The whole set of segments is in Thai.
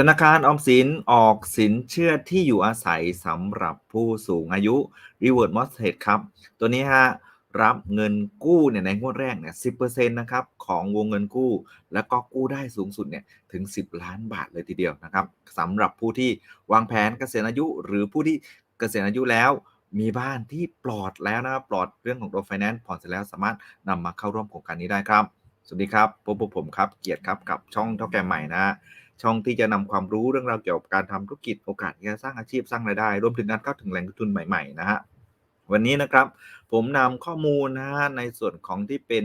ธนาคารออมสินออกสินเชื่อที่อยู่อาศัยสำหรับผู้สูงอายุ Reward Mortgage ครับ ตัวนี้ฮะรับเงินกู้เนี่ยในงวดแรกเนี่ย10%นะครับของวงเงินกู้ แล้วก็กู้ได้สูงสุดเนี่ยถึง 10 ล้านบาทเลยทีเดียวนะครับสำหรับผู้ที่วางแผนเกษียณอายุ หรือผู้ที่เกษียณอายุแล้วมีบ้านที่ปลอดแล้วนะครับปลอดเรื่องของตัวไฟแนนซ์ผ่อนเสร็จแล้วสามารถนำมาเข้าร่วมโครงการนี้ได้ครับ สวัสดีครับพบกับผมครับ เกียรติครับกับช่องเท่าแก่ใหม่นะฮะช่องที่จะนำความรู้เรื่องราวเกี่ยวกับการทำธุรกิจโอกาสการสร้างอาชีพสร้างรายได้ รวมถึงการเข้าถึงแหล่งทุนใหม่ๆนะฮะวันนี้นะครับผมนำข้อมูลนะฮะในส่วนของที่เป็น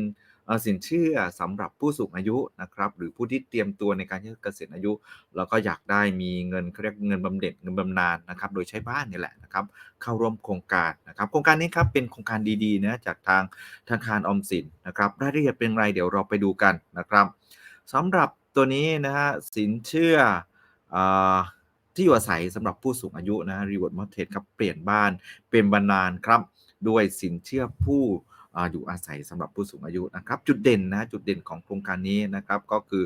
สินเชื่อสำหรับผู้สูงอายุนะครับหรือผู้ที่เตรียมตัวในการที่เกษียณอายุ แล้วก็อยากได้มีเงินเขาเรียกเงินบำเหน็จเงินบำนาญนะครับ โดยใช้บ้านนี่แหละนะครับเข้าร่วมโครงการนะครับ โครงการนี้ครับเป็นโครงการดีๆนะจากทางธนาคารออมสินนะครับรายละเอียดเป็นไรเดี๋ยวเราไปดูกันนะครับสำหรับตัวนี้นะฮะสินเชื่ออที่อยู่อาศัยสำหรับผู้สูงอายุนะ Reward Mortgage ครับเปลี่ยนบ้านเป็นบานานครับ ด้วยสินเชื่อผู้ อยู่อาศัยสำหรับผู้สูงอายุนะครับ จุดเด่นนะจุดเด่นของโครงการนี้นะครับก็คือ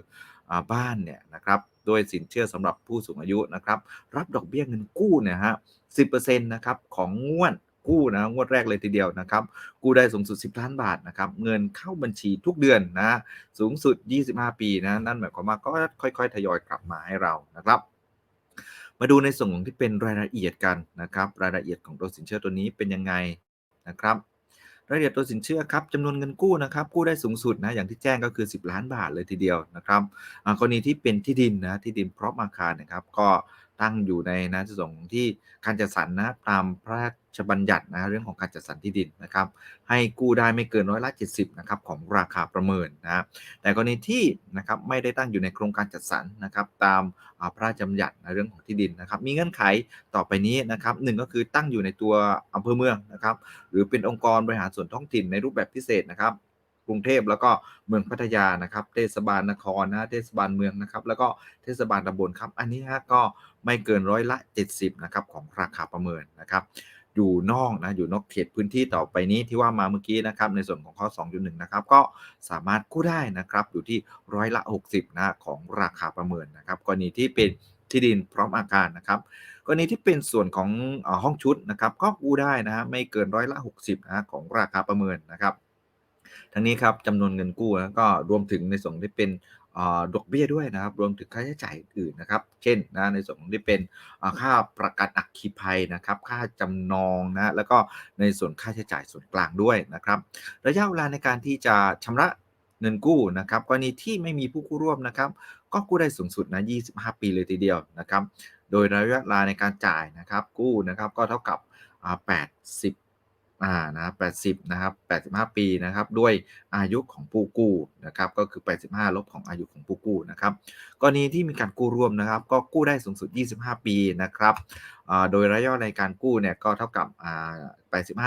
อบ้านเนี่ยนะครับด้วยสินเชื่อสำหรับผู้สูงอายุนะครับ รับดอกเบี้ยเงินกู้เนี่ยฮะ10%นะครับของงวดกู้นะงวดแรกเลยทีเดียวนะครับ กู้ได้สูงสุด 10 ล้านบาทนะครับ เงินเข้าบัญชีทุกเดือนนะ สูงสุด 25 ปีนะ นั่นหมายความว่าก็ค่อย ๆ ทยอยกลับมาให้เรานะครับ มาดูในส่วนของที่เป็นรายละเอียดกันนะครับ รายละเอียดของตัวสินเชื่อตัวนี้เป็นยังไงนะครับ รายละเอียดตัวสินเชื่อครับจำนวนเงินกู้นะครับกู้ได้สูงสุดนะอย่างที่แจ้งก็คือ 10 ล้านบาทเลยทีเดียวนะครับกรณีที่เป็นที่ดินนะที่ดินพร้อมอาคารนะครับ ก็ตั้งอยู่ในนะส่วนของที่การจัดสรรนะตามพระราช บัญญัตินะเรื่องของการจัดสรรที่ดินนะครับให้กู้ได้ไม่เกินร้อยละ70นะครับของราคาประเมินนะแต่กรณีที่นะครับไม่ได้ตั้งอยู่ในโครงการจัดสรรนะครับตามาพระราชบัญญัติในเรื่องของที่ดินนะครับมีเงื่อนไขต่อไปนี้นะครับหนึ่งก็คือตั้งอยู่ในตัวอำเภอเมืองนะครับหรือเป็นองค์กรบริหารส่วนท้องถิ่นในรูปแบบพิเศษนะครับกรุงเทพแล้วก็เมืองพัทยานะครับ เทศบาลนครนะเทศบาลเมืองนะครับ แล้วก็เทศบาลตำบลครับ อันนี้ฮะก็ไม่เกินร้อยละ 70นะครับของราคาประเมินนะครับ อยู่นอกนะอยู่นอกเขตพื้นที่ต่อไปนี้ที่ว่ามาเมื่อกี้นะครับในส่วนของข้อ 2.1 นะครับ ก็สามารถกู้ได้นะครับอยู่ที่ร้อยละ 60นะของราคาประเมินนะครับกรณีที่เป็นที่ดินพร้อมอาคารนะครับกรณีที่เป็นส่วนของห้องชุดนะครับก็กู้ได้นะฮะไม่เกินร้อยละ 60นะของราคาประเมินนะครับ ทั้งนี้ครับจำนวนเงินกู้นะก็รวมถึงในส่วนที่เป็นอดอกเบี้ยด้วยนะครับ รวมถึงค่าใช้จ่ายอื่นนะครับ เช่นนะในส่วนที่เป็นค่าประกันอัคคีภัยนะครับ ค่าจำนองนะแล้วก็ในส่วนค่าใช้จ่ายส่วนกลางด้วยนะครับ ระยะเวลาในการที่จะชำระเงินกู้นะครับกรณีที่ไม่มีผู้กู้ร่วมนะครับ ก็กู้ได้สูงสุดนะ 25 ปีเลยทีเดียวนะครับ โดยระยะเวลาในการจ่ายนะครับ กู้นะครับก็เท่ากับ 80 อ่านะ80นะครับ85ปีนะครับด้วยอายุของผู้กู้นะครับก็คือ 85 ลบของอายุของผู้กู้นะครับกรณีที่มีการกู้ร่วมนะครับ ก็กู้ได้สูงสุด 25 ปีนะครับโดยระยะเวลาในการกู้เนี่ยก็เท่ากับ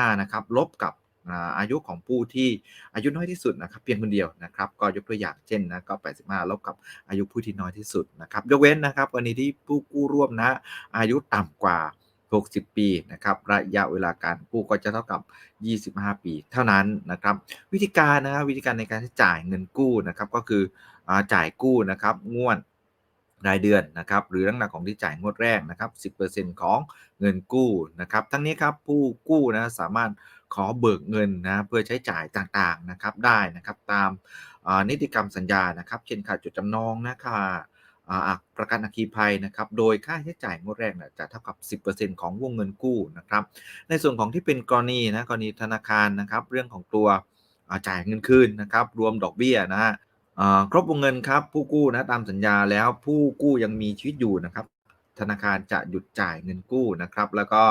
85นะครับลบกับอาอายุของผู้ที่อายุน้อยที่สุดนะครับเพียงคนเดียวนะครับก็ยกตัวอย่างเช่นนะก็ 85 ลบกับอายุผู้ที่น้อยที่สุดนะครับยกเว้นนะครับกรณีที่ผู้กู้ร่วมนะอายุต่ำกว่า 60 ปีนะครับระยะเวลาการกู้ก็จะเท่ากับ 25 ปี เท่านั้นนะครับ วิธีการนะครับวิธีการในการจ่ายเงินกู้นะครับก็คืออจ่ายกู้นะครับงวดรายเดือนนะครับหรือลักษณะของที่จ่ายงวดแรกนะครับ 10%ของเงินกู้นะครับ ทั้งนี้ครับผู้กู้นะสามารถขอเบิกเงินนะเพื่อใช้จ่ายต่างๆนะครับได้นะครับตามนิติกรรมสัญญานะครับ เช่นค่าจดจำนองนะค่า ประกันอัคคีภัยนะครับ โดยค่าใช้จ่ายงวดแรกเนี่ยจะเท่ากับ 10%ของวงเงินกู้นะครับ ในส่วนของที่เป็นกรณีนะกรณีธนาคารนะครับ เรื่องของตัวจ่ายเงินคืนนะครับ รวมดอกเบี้ยนะฮะครบวงเงินครับผู้กู้นะตามสัญญาแล้วผู้กู้ยังมีชีวิตอยู่นะครับ ธนาคารจะหยุดจ่ายเงินกู้นะครับ แล้วก็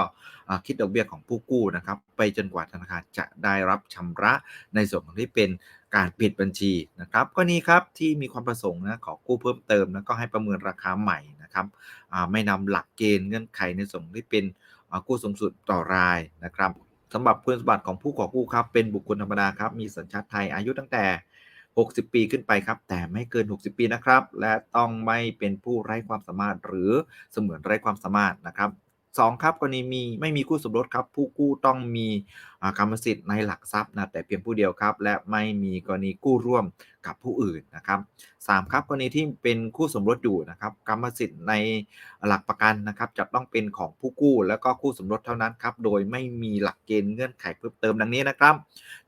คิดดอกเบี้ยของผู้กู้นะครับ ไปจนกว่าธนาคารจะได้รับชำระในส่วนของที่เป็น การปิดบัญชีนะครับก็นี่ครับที่มีความประสงค์นะขอกู้เพิ่มเติมนะก็ให้ประเมินราคาใหม่นะครับไม่นำหลักเกณฑ์เงื่อนไขในส่วนที่เป็นกู้สูงสุดต่อรายนะครับสำหรับคุณสมบัติของผู้ขอกู้ครับเป็นบุคคลธรรมดาครับมีสัญชาติไทยอายุตั้งแต่ 60 ปีขึ้นไปครับ แต่ไม่เกิน 60 ปีนะครับ และต้องไม่เป็นผู้ไร้ความสามารถหรือเสมือนไร้ความสามารถนะครับ 2 ครับกรณีมีไม่มีคู่สมรสครับ ผู้กู้ต้องมีกรรมสิทธิ์ในหลักทรัพย์นะแต่เพียงผู้เดียวครับ และไม่มีกรณีกู้ร่วมกับผู้อื่นนะครับ3ครับกรณีที่เป็นคู่สมรสอยู่นะครับกรรมสิทธิ์ในหลักประกันนะครับจะต้องเป็นของผู้กู้ แล้วก็คู่สมรสเท่านั้นครับโดยไม่มีหลักเกณฑ์เงื่อนไขเพิ่มเติมดังนี้นะครับ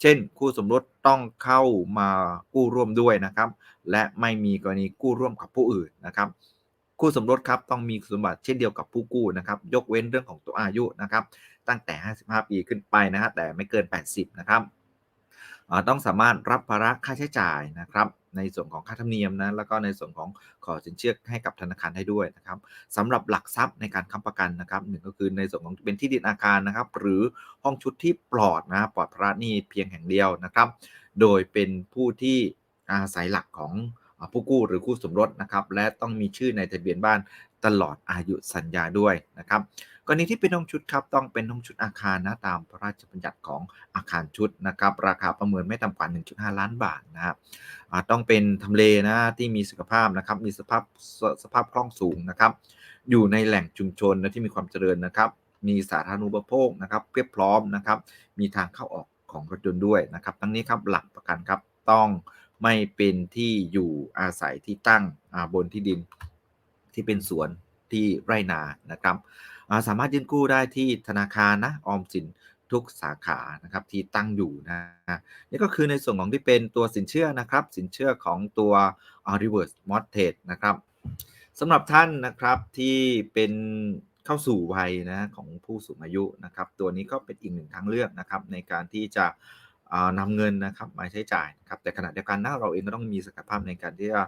เช่น คู่สมรสต้องเข้ามากู้ร่วมด้วยนะครับ และไม่มีกรณีกู้ร่วมกับผู้อื่นนะครับ คู่สมรสครับต้องมีสมบัติเช่นเดียวกับผู้กู้นะครับยกเว้นเรื่องของตัวอายุนะครับตั้งแต่ 55 ปีขึ้นไปนะฮะแต่ไม่เกิน 80 นะครับต้องสามารถรับภาระค่าใช้จ่ายนะครับในส่วนของค่าธรรมเนียมนะแล้วก็ในส่วนของขอสินเชื่อให้กับธนาคารได้ด้วยนะครับสำหรับหลักทรัพย์ในการค้ำประกันนะครับหนึ่งก็คือในส่วนของเป็นที่ดินอาคารนะครับ หรือห้องชุดที่ปลอดนะปลอดภาระหนี้เพียงแห่งเดียวนะครับ โดยเป็นผู้ที่อาศัยหลักของ ผู้กู้หรือคู่สมรสนะครับและต้องมีชื่อในทะเบียนบ้านตลอดอายุสัญญาด้วยนะครับกรณีที่เป็นห้องชุดครับต้องเป็นห้องชุดอาคารนะตามพระราชบัญญัติของอาคารชุดนะครับราคาประเมินไม่ต่ำกว่า 1.5 ล้านบาทนะครับต้องเป็นทำเลนะที่มีสุขภาพนะครับมีสภาพสภาพคล่องสูงนะครับอยู่ในแหล่งชุมชนนะที่มีความเจริญนะครับมีสาธารณูปโภคนะครับเพียบพร้อมนะครับมีทางเข้าออกของรถยนต์ด้วยนะครับทั้งนี้ครับหลักประกันครับต้อง ไม่เป็นที่อยู่อาศัยที่ตั้งบนที่ดินที่เป็นสวนที่ไร่นานะครับสามารถยื่นกู้ได้ที่ธนาคารนะออมสินทุกสาขานะครับที่ตั้งอยู่นะนี่ก็คือในส่วนของที่เป็นตัวสินเชื่อนะครับ สินเชื่อของตัวอ่า reverse mortgage นะครับสำหรับท่านนะครับที่เป็นเข้าสู่วัยนะของผู้สูงอายุนะครับ ตัวนี้ก็เป็นอีกหนึ่งทางเลือกนะครับในการที่จะ นำนำเงินนะครับมาใช้จ่ายครับแต่ขณะเดียวกันนะเราเองก็ต้องมีศักยภาพในการที่จะ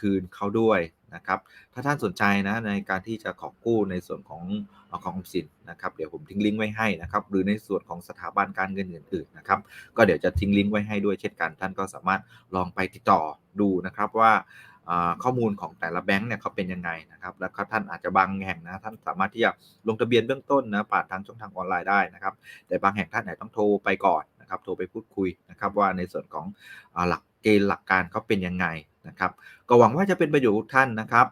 คืนเขาด้วยนะครับ ถ้าท่านสนใจนะในการที่จะขอกู้ในส่วนของเอ่อของออมสินนะครับ เดี๋ยวผมทิ้งลิงก์ไว้ให้นะครับ หรือในส่วนของสถาบันการเงินอื่นๆนะครับ ก็เดี๋ยวจะทิ้งลิงก์ไว้ให้ด้วยเช่นกัน ท่านก็สามารถลองไปติดต่อดูนะครับว่า ข้อมูลของแต่ละแบงค์เนี่ยเขาเป็นยังไงนะครับแล้วท่านอาจจะบางแห่งนะท่านสามารถที่จะลงทะเบียนเบื้องต้นนะผ่านทางช่องทางออนไลน์ได้นะครับแต่บางแห่งท่านอาจต้องโทรไปก่อนนะครับโทรไปพูดคุยนะครับว่าในส่วนของหลักเกณฑ์หลักการเขาเป็นยังไงนะครับก็หวังว่าจะเป็นประโยชน์ท่านนะครับ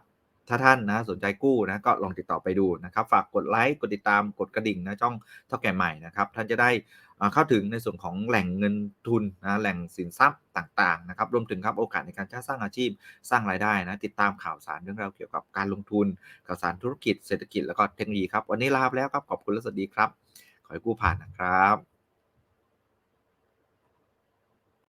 ถ้าท่านนะสนใจกู้นะก็ลองติดต่อไปดูนะครับ ฝากกดไลค์กดติดตามกดกระดิ่งนะช่องเท่าแก่ใหม่นะครับ ท่านจะได้เข้าถึงในส่วนของแหล่งเงินทุนนะแหล่งสินทรัพย์ต่างๆนะครับรวมถึงครับโอกาสในการสร้างอาชีพสร้างรายได้นะติดตามข่าวสารเรื่องราวเกี่ยวกับการลงทุนข่าวสารธุรกิจเศรษฐกิจแล้วก็เทคโนโลยีครับวันนี้ลาไปแล้วครับขอบคุณและสวัสดีครับ ขอให้กู้ผ่านนะครับ